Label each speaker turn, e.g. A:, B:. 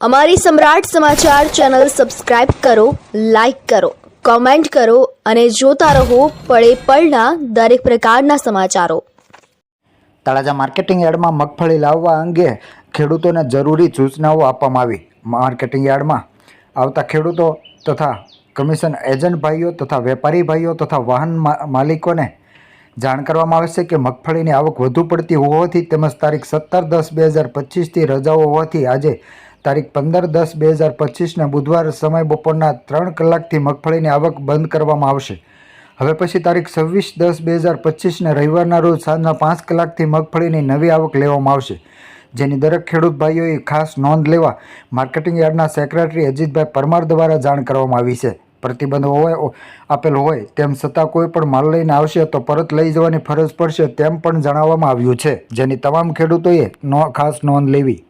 A: અમારી સમ્રાટ સમાચાર channel subscribe કરો, લાઇક કરો, કોમેન્ટ કરો અને જોતા રહો પળે પળના દરેક પ્રકારના સમાચારો.
B: તળાજા માર્કેટિંગ યાર્ડમાં મગફળી લાવવા અંગે ખેડૂતોને જરૂરી સૂચનાઓ આપવામાં આવી. માર્કેટિંગ યાર્ડમાં આવતા ખેડૂતો તથા કમિશન એજન્ટ ભાઈઓ તથા વેપારી ભાઈઓ તથા વાહન માલિકોને જાણ કરવામાં આવશે કે મગફળીની આવક વધુ પડતી હોવાથી તેમજ તારીખ સત્તર દસ બે હજાર પચીસથી રજાઓ હોવાથી આજે તારીખ પંદર દસ બે હજાર પચીસને બુધવાર સમય બપોરના ત્રણ કલાકથી મગફળીની આવક બંધ કરવામાં આવશે. હવે પછી તારીખ છવ્વીસ દસ બે હજાર પચીસને રવિવારના રોજ સાંજના પાંચ કલાકથી મગફળીની નવી આવક લેવામાં આવશે. જેની દરેક ખેડૂત ભાઈઓએ ખાસ નોંધ લેવા માર્કેટિંગ યાર્ડના સેક્રેટરી અજીતભાઈ પરમાર દ્વારા જાણ કરવામાં આવી છે. પ્રતિબંધ હોય આપેલ હોય તેમ છતાં કોઈ પણ માલ લઈને આવશે તો પરત લઈ જવાની ફરજ પડશે તેમ પણ જણાવવામાં આવ્યું છે. જેની તમામ ખેડૂતોએ નો, ખાસ નોંધ લેવી.